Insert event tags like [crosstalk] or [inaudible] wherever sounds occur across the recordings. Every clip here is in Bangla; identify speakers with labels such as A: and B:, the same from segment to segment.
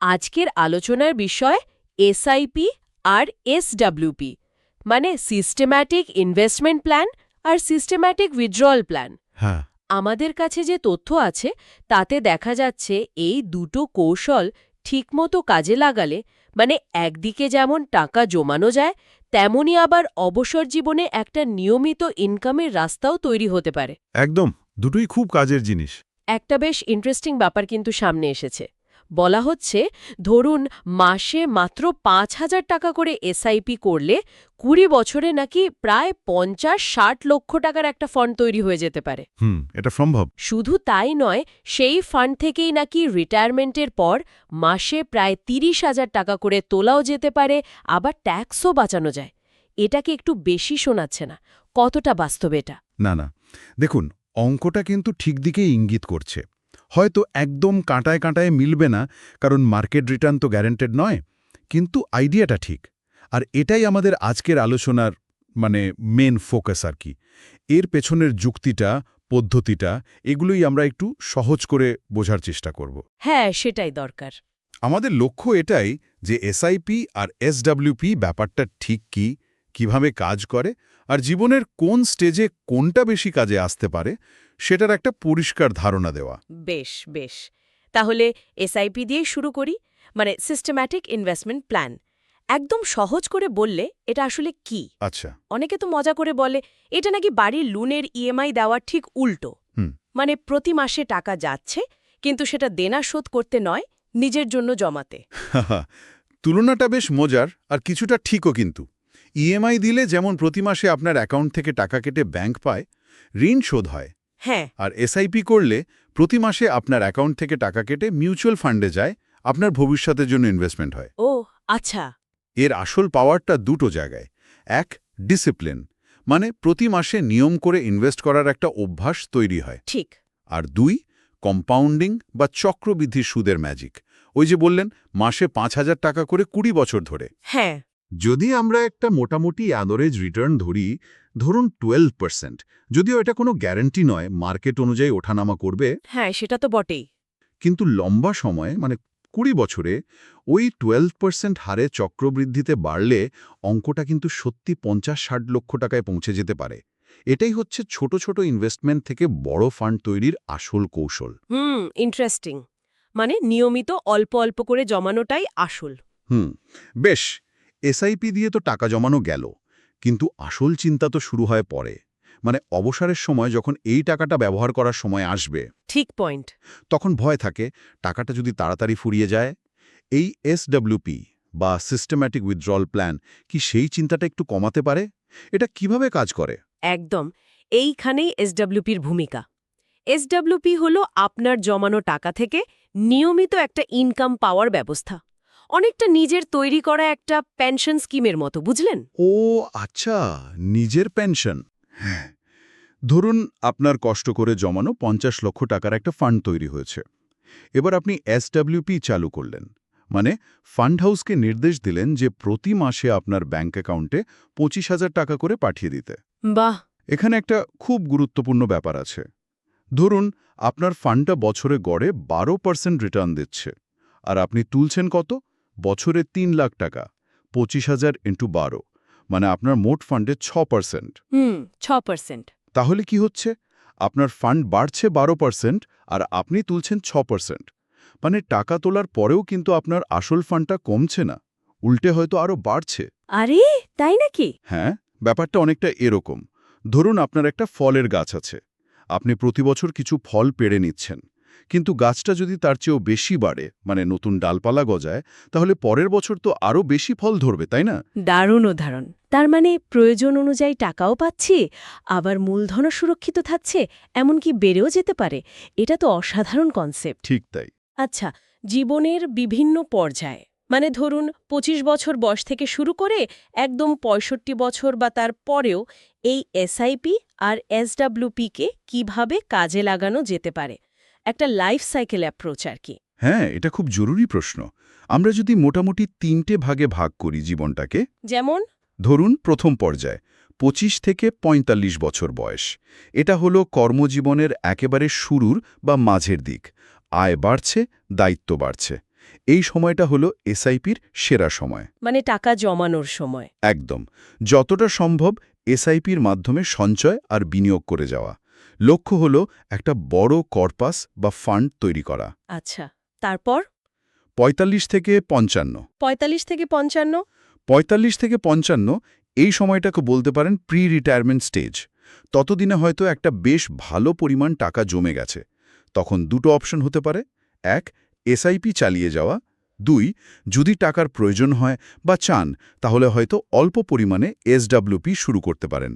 A: আজকের আলোচনার বিষয় এসআইপি আর এসডব্লিউপি মানে সিস্টেম্যাটিক ইনভেস্টমেন্ট প্ল্যান আর সিস্টেম্যাটিক উইথড্রল প্ল্যান
B: হ্যাঁ।
A: আমাদের কাছে যে তথ্য আছে তাতে দেখা যাচ্ছে এই দুটো কৌশল ঠিকমতো কাজে লাগালে মানে একদিকে যেমন টাকা জমানো যায় তেমনি আবার অবসর জীবনে একটা নিয়মিত ইনকামের রাস্তাও তৈরি হতে পারে।
B: একদম দুটোই খুব কাজের জিনিস।
A: একটা বেশ ইন্টারেস্টিং ব্যাপার কিন্তু সামনে এসেছে। বলা হচ্ছে ধরুন মাসে মাত্র পাঁচ হাজার টাকা করে এসআইপি করলে কুড়ি বছরে নাকি প্রায় পঞ্চাশ ষাট লক্ষ টাকার একটা ফান্ড তৈরি হয়ে যেতে পারে।
B: হুম এটা সম্ভব।
A: শুধু তাই নয় সেই ফান্ড থেকেই নাকি রিটায়ারমেন্টের পর মাসে প্রায় তিরিশ হাজার টাকা করে তোলাও যেতে পারে আবার ট্যাক্সও বাঁচানো যায়। এটাকে একটু বেশি শোনাচ্ছে না। কতটা বাস্তব এটা?
B: না না। দেখুন অঙ্কটা কিন্তু ঠিক দিকে ইঙ্গিত করছে। হয়তো একদম কাঁটায় কাঁটায় মিলবে না কারণ মার্কেট রিটার্ন তো গ্যারেন্টেড নয় কিন্তু আইডিয়াটা ঠিক। আর এটাই আমাদের আজকের আলোচনার মানে মেন ফোকাস আর কি। এর পেছনের যুক্তিটা পদ্ধতিটা এগুলোই আমরা একটু সহজ করে বোঝার চেষ্টা করব।
A: হ্যাঁ সেটাই দরকার।
B: আমাদের লক্ষ্য এটাই যে এসআইপি আর এসডব্লিউপি ব্যাপারটা ঠিক কি কীভাবে কাজ করে আর জীবনের কোন স্টেজে কোনটা বেশি কাজে আসতে পারে সেটার একটা পরিষ্কার ধারণা দেওয়া।
A: বেশ বেশ। তাহলে এসআইপি দিয়েই শুরু করি মানে সিস্টেম্যাটিক ইনভেস্টমেন্ট প্ল্যান একদম সহজ করে বললে এটা আসলে কি?
B: আচ্ছা।
A: অনেকে তো মজা করে বলে এটা নাকি বাড়ির লোনের ইএমআই দেওয়ার ঠিক উল্টো। মানে প্রতি মাসে টাকা যাচ্ছে কিন্তু সেটা দেনা শোধ করতে নয় নিজের জন্য জমাতে। [laughs]
B: তুলনাটা বেশ মজার আর কিছুটা ঠিকও কিন্তু। ইএমআই দিলে যেমন প্রতি মাসে আপনার অ্যাকাউন্ট থেকে টাকা কেটে ব্যাংক পায় ঋণ শোধ হয়।
A: হ্যাঁ।
B: আর এসআইপি করলে প্রতি মাসে আপনার অ্যাকাউন্ট থেকে টাকা কেটে মিউচুয়াল ফান্ডে যায় আপনার ভবিষ্যতের জন্য ইনভেস্টমেন্ট হয়।
A: ও আচ্ছা।
B: এর আসল পাওয়ারটা দুটো জায়গায়। এক ডিসিপ্লিন মানে প্রতি মাসে নিয়ম করে ইনভেস্ট করার একটা অভ্যাস তৈরি হয়।
A: ঠিক।
B: আর দুই কম্পাউন্ডিং বা চক্রবৃদ্ধি সুদের ম্যাজিক ওই যে বললেন মাসে পাঁচ হাজার টাকা করে কুড়ি বছর ধরে।
A: হ্যাঁ।
B: যদি আমরা একটা মোটামুটি অ্যাভারেজ রিটার্ন ধরি ধরুন টুয়েলভ পার্সেন্ট যদিও এটা কোনো গ্যারান্টি নয় মার্কেট অনুযায়ী ওঠানামা করবে।
A: হ্যাঁ সেটা তো বটেই।
B: কিন্তু লম্বা সময় মানে কুড়ি বছরে ওই টুয়েলভ পার্সেন্ট হারে চক্রবৃদ্ধিতে বাড়লে অঙ্কটা কিন্তু সত্যি পঞ্চাশ ষাট লক্ষ টাকায় পৌঁছে যেতে পারে। এটাই হচ্ছে ছোট ছোট ইনভেস্টমেন্ট থেকে বড় ফান্ড তৈরির আসল কৌশল।
A: হুম ইন্টারেস্টিং মানে নিয়মিত অল্প অল্প করে জমানোটাই আসল।
B: হুম বেশ। এসআইপি দিয়ে তো টাকা জমানো গেল কিন্তু আসল চিন্তা তো শুরু হয় পরে। মানে অবসরের সময় যখন এই টাকাটা ব্যবহার করার সময় আসবে
A: ঠিক পয়েন্ট।
B: তখন ভয় থাকে টাকাটা যদি তাড়াতাড়ি ফুরিয়ে যায়। এই এসডব্লিউপি বা সিস্টেম্যাটিক উইথড্রল প্ল্যান কি সেই চিন্তাটা একটু কমাতে পারে? এটা কীভাবে কাজ করে?
A: একদম। এইখানেই এসডব্লিউপির ভূমিকা। এসডব্লিউপি হল আপনার জমানো টাকা থেকে নিয়মিত একটা ইনকাম পাওয়ার ব্যবস্থা। অনেকটা নিজের তৈরি করা একটা পেনশন স্কিমের মতো বুঝলেন?
B: ও আচ্ছা নিজের পেনশন হ্যাঁ ধরুন আপনার কষ্ট করে জমানো পঞ্চাশ লক্ষ টাকার একটা ফান্ড তৈরি হয়েছে। এবার আপনি এসডব্লিউপি চালু করলেন মানে ফান্ড হাউসকে নির্দেশ দিলেন যে প্রতি মাসে আপনার ব্যাঙ্ক অ্যাকাউন্টে পঁচিশ হাজার টাকা করে পাঠিয়ে দিতে।
A: বাহ!
B: এখানে একটা খুব গুরুত্বপূর্ণ ব্যাপার আছে। ধরুন আপনার ফান্ডটা বছরে গড়ে বারো পার্সেন্ট রিটার্ন দিচ্ছে আর আপনি তুলছেন কত? বছরে তিন লাখ টাকা পঁচিশ হাজার ইন্টু বারো মানে আপনার মোট ফান্ডে ছ পার্সেন্ট
A: ছ পার্সেন্ট
B: তাহলে কি হচ্ছে? আপনার ফান্ড বাড়ছে বারো পার্সেন্ট আর আপনি তুলছেন ছ পার্সেন্ট মানে টাকা তোলার পরেও কিন্তু আপনার আসল ফান্ডটা কমছে না উল্টে হয়তো আরও বাড়ছে।
A: আরে তাই নাকি?
B: হ্যাঁ ব্যাপারটা অনেকটা এরকম। ধরুন আপনার একটা ফলের গাছ আছে আপনি প্রতি বছর কিছু ফল পেড়ে নিচ্ছেন কিন্তু গাছটা যদি তার চেয়েও বেশি বাড়ে মানে নতুন ডালপালা গজায় তাহলে পরের বছর তো আরও বেশি ফল ধরবে তাই না?
A: দারুণ উদাহরণ। তার মানে প্রয়োজন অনুযায়ী টাকাও পাচ্ছি আবার মূলধনও সুরক্ষিত থাকছে এমনকি বেড়েও যেতে পারে। এটা তো অসাধারণ কনসেপ্ট
B: ঠিক তাই।
A: আচ্ছা জীবনের বিভিন্ন পর্যায়ে মানে ধরুন ২৫ বছর বয়স থেকে শুরু করে একদম ৬৫ বছর বা তার পরেও এই এসআইপি আর এসডাব্লিউপিকে কীভাবে কাজে লাগানো যেতে পারে? একটা লাইফ সাইকেল অ্যাপ্রোচ আর কি।
B: হ্যাঁ এটা খুব জরুরি প্রশ্ন। আমরা যদি মোটামুটি তিনটে ভাগে ভাগ করি জীবনটাকে
A: যেমন?
B: ধরুন প্রথম পর্যায়ে ২৫ থেকে ৪৫ বছর বয়স। এটা হলো কর্মজীবনের একেবারে শুরুর বা মাঝের দিক। আয় বাড়ছে দায়িত্ব বাড়ছে। এই সময়টা হলো এসআইপির সেরা সময়।
A: মানে টাকা জমানোর সময়।
B: একদম। যতটা সম্ভব এসআইপির মাধ্যমে সঞ্চয় আর বিনিয়োগ করে যাওয়া। লক্ষ্য হল একটা বড় কর্পাস বা ফান্ড তৈরি করা।
A: আচ্ছা তারপর?
B: ৪৫ থেকে পঞ্চান্ন।
A: ৪৫ থেকে পঞ্চান্ন?
B: ৪৫ থেকে পঞ্চান্ন এই সময়টাকে বলতে পারেন প্রি রিটায়ারমেন্ট স্টেজ ততদিনে হয়তো একটা বেশ ভালো পরিমাণ টাকা জমে গেছে। তখন দুটো অপশন হতে পারে। এক এসআইপি চালিয়ে যাওয়া দুই যদি টাকার প্রয়োজন হয় বা চান তাহলে হয়তো অল্প পরিমাণে এসডাব্লিউপি শুরু করতে পারেন।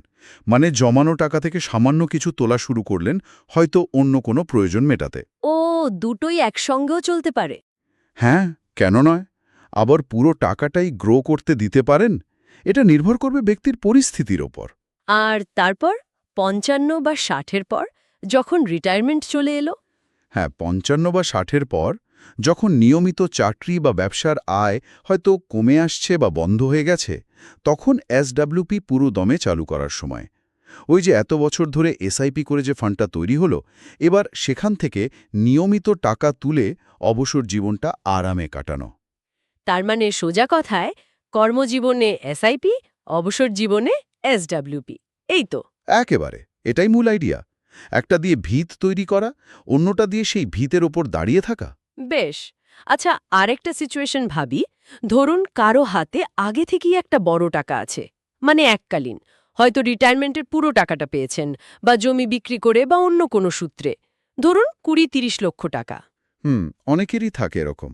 B: মানে জমানো টাকা থেকে সামান্য কিছু তোলা শুরু করলেন হয়তো অন্য কোনো প্রয়োজন মেটাতে।
A: ও দুটোই একসঙ্গেও চলতে পারে।
B: হ্যাঁ কেন নয়? আবার পুরো টাকাটাই গ্রো করতে দিতে পারেন? এটা নির্ভর করবে ব্যক্তির পরিস্থিতির ওপর।
A: আর তারপর? পঞ্চান্ন বা ষাটের পর? যখন রিটায়ারমেন্ট চলে এলো?
B: হ্যাঁ পঞ্চান্ন বা ষাটের পর যখন নিয়মিত চাকরি বা ব্যবসার আয় হয়তো কমে আসছে বা বন্ধ হয়ে গেছে তখন এসডাব্লিউপি পুরো দমে চালু করার সময়। ওই যে এত বছর ধরে এসআইপি করে যে ফান্ডটা তৈরি হলো এবার সেখান থেকে নিয়মিত টাকা তুলে অবসর জীবনটা আরামে কাটানো।
A: তার মানে সোজা কথায় কর্মজীবনে এসআইপি অবসর জীবনে এসডাব্লিউপি এই তো।
B: একেবারে এটাই মূল আইডিয়া একটা দিয়ে ভিত তৈরি করা অন্যটা দিয়ে সেই ভিতের ওপর দাঁড়িয়ে থাকা।
A: বেশ। আচ্ছা আরেকটা সিচুয়েশন ভাবি। ধরুন কারও হাতে আগে থেকেই একটা বড় টাকা আছে মানে এককালীন। হয়তো রিটায়ারমেন্টের পুরো টাকাটা পেয়েছেন বা জমি বিক্রি করে বা অন্য কোনো সূত্রে। ধরুন কুড়ি তিরিশ লক্ষ টাকা।
B: হুম অনেকেরই থাকে এরকম।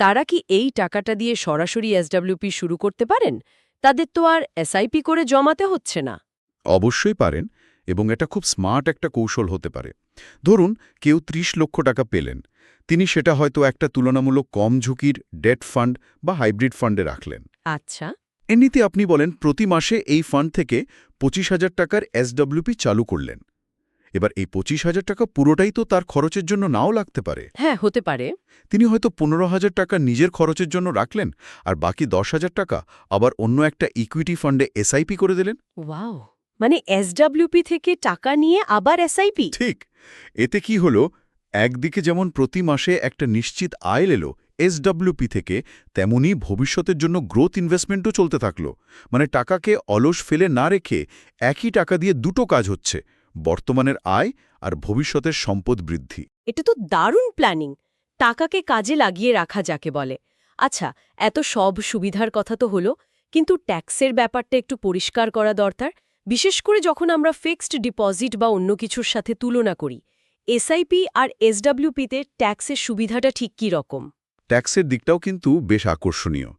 A: তারা কি এই টাকাটা দিয়ে সরাসরি এসডাব্লিউপি শুরু করতে পারেন? তাদের তো আর এসআইপি করে জমাতে হচ্ছে না।
B: অবশ্যই পারেন। এবং এটা খুব স্মার্ট একটা কৌশল হতে পারে। ধরুন কেউ ৩০ লক্ষ টাকা পেলেন। তিনি সেটা হয়তো একটা তুলনামূলক কম ঝুঁকির ডেট ফান্ড বা হাইব্রিড ফান্ডে রাখলেন।
A: আচ্ছা।
B: এমনিতে আপনি বলেন প্রতি মাসে এই ফান্ড থেকে পঁচিশ হাজার টাকার এসডব্লিউপি চালু করলেন। এবার এই পঁচিশ হাজার টাকা পুরোটাই তো তার খরচের জন্য নাও লাগতে পারে।
A: হ্যাঁ হতে পারে।
B: তিনি হয়তো পনেরো হাজার টাকা নিজের খরচের জন্য রাখলেন আর বাকি দশ হাজার টাকা আবার অন্য একটা ইকুইটি ফান্ডে এসআইপি করে দিলেন।
A: ওয়াও! মানে এসডাব্লিউপি থেকে টাকা নিয়ে আবার এসআইপি
B: ঠিক। এতে কি হলো? একদিকে যেমন প্রতি মাসে একটা নিশ্চিত আয় এলো এসডব্লিউপি থেকে তেমনি ভবিষ্যতের জন্য গ্রোথ ইনভেস্টমেন্টও চলতে থাকল। মানে টাকাকে অলস ফেলে না রেখে একই টাকা দিয়ে দুটো কাজ হচ্ছে বর্তমানের আয় আর ভবিষ্যতের সম্পদ বৃদ্ধি।
A: এটা তো দারুণ প্ল্যানিং টাকাকে কাজে লাগিয়ে রাখা যাকে বলে। আচ্ছা এত সব সুবিধার কথা তো হলো কিন্তু ট্যাক্সের ব্যাপারটা একটু পরিষ্কার করা দরকার। বিশেষ করে যখন আমরা ফিক্সড ডিপোজিট বা অন্য কিছুর সাথে তুলনা করি এসআইপি আর এসডাব্লিউপিতে ট্যাক্সের সুবিধাটা ঠিক কী রকম?
B: ট্যাক্সের দিকটাও কিন্তু বেশ আকর্ষণীয়।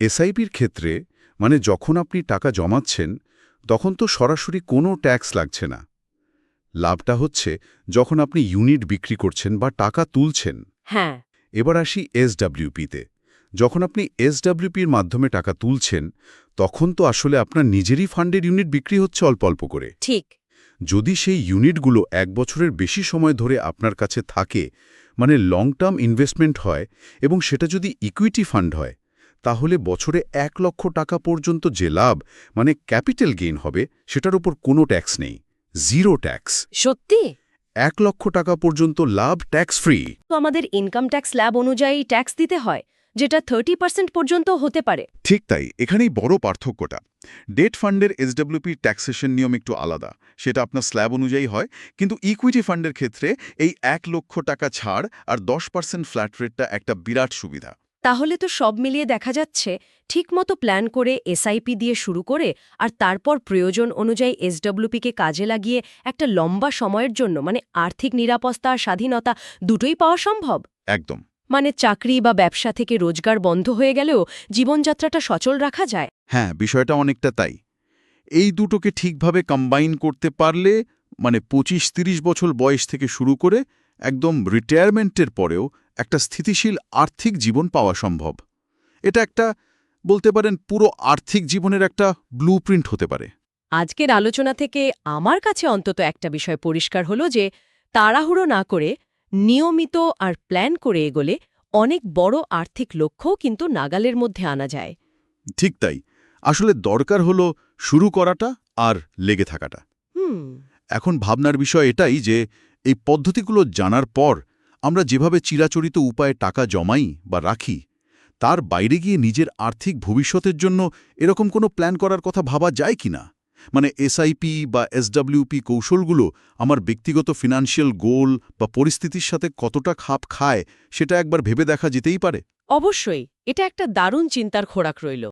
B: এসআইপির ক্ষেত্রে মানে যখন আপনি টাকা জমাচ্ছেন তখন তো সরাসরি কোনো ট্যাক্স লাগছে না। লাভটা হচ্ছে যখন আপনি ইউনিট বিক্রি করছেন বা টাকা তুলছেন।
A: হ্যাঁ।
B: এবার আসি এসডাব্লিউপিতে যখন আপনি এসডাব্লিউপির মাধ্যমে টাকা তুলছেন তখন তো আসলে আপনার নিজেরই ফান্ডের ইউনিট বিক্রি হচ্ছে অল্প অল্প করে।
A: ঠিক।
B: যদি সেই ইউনিটগুলো এক বছরের বেশি সময় ধরে আপনার কাছে থাকে মানে লং টার্ম ইনভেস্টমেন্ট হয় এবং সেটা যদি ইকুইটি ফান্ড হয় তাহলে বছরে এক লক্ষ টাকা পর্যন্ত যে লাভ মানে ক্যাপিটাল গেইন হবে সেটার উপর কোনো ট্যাক্স নেই জিরো ট্যাক্স
A: সত্যি?
B: এক লক্ষ টাকা পর্যন্ত লাভ ট্যাক্স ফ্রি
A: তো আমাদের ইনকাম ট্যাক্স ল্যাব অনুযায়ী ট্যাক্স দিতে হয়। যেটা থার্টি পার্সেন্ট পর্যন্ত হতে পারে।
B: ঠিক তাই এখানেই বড় পার্থক্যটা। ডেট ফান্ডের এসডব্লিউপি ট্যাক্সেশন নিয়ম একটু আলাদা সেটা আপনার স্ল্যাব অনুযায়ী হয় কিন্তু ইকুইটি ফান্ডের ক্ষেত্রে এই এক লক্ষ টাকা ছাড় আর দশ পার্সেন্ট ফ্ল্যাট রেটটা একটা বিরাট সুবিধা।
A: তাহলে তো সব মিলিয়ে দেখা যাচ্ছে ঠিকমতো প্ল্যান করে এসআইপি দিয়ে শুরু করে আর তারপর প্রয়োজন অনুযায়ী এসডব্লিউপিকে কাজে লাগিয়ে একটা লম্বা সময়ের জন্য মানে আর্থিক নিরাপত্তা আর স্বাধীনতা দুটোই পাওয়া সম্ভব?
B: একদম।
A: মানে চাকরি বা ব্যবসা থেকে রোজগার বন্ধ হয়ে গেলেও জীবনযাত্রাটা সচল রাখা যায়?
B: হ্যাঁ বিষয়টা অনেকটা তাই। এই দুটোকে ঠিকভাবে কম্বাইন করতে পারলে মানে পঁচিশ তিরিশ বছর বয়স থেকে শুরু করে একদম রিটায়ারমেন্টের পরেও একটা স্থিতিশীল আর্থিক জীবন পাওয়া সম্ভব। এটা একটা বলতে পারেন পুরো আর্থিক জীবনের একটা ব্লুপ্রিন্ট হতে পারে।
A: আজকের আলোচনা থেকে আমার কাছে অন্তত একটা বিষয় পরিষ্কার হলো যে তাড়াহুড়ো না করে নিয়মিত আর প্ল্যান করে এগোলে অনেক বড় আর্থিক লক্ষ্যও কিন্তু নাগালের মধ্যে আনা যায়।
B: ঠিক তাই। আসলে দরকার হলো শুরু করাটা আর লেগে থাকাটা।
A: হুম।
B: এখন ভাবনার বিষয় এটাই যে এই পদ্ধতিগুলো জানার পর আমরা যেভাবে চিরাচরিত উপায়ে টাকা জমাই বা রাখি তার বাইরে গিয়ে নিজের আর্থিক ভবিষ্যতের জন্য এরকম কোনো প্ল্যান করার কথা ভাবা যায় কিনা? মানে এসআইপি বা এসডাব্লিউপি কৌশলগুলো আমার ব্যক্তিগত ফিনান্সিয়াল গোল বা পরিস্থিতির সাথে কতটা খাপ খায়, সেটা একবার ভেবে দেখা যেতেই পারে।
A: অবশ্যই, এটা একটা দারুণ চিন্তার খোরাক রইল।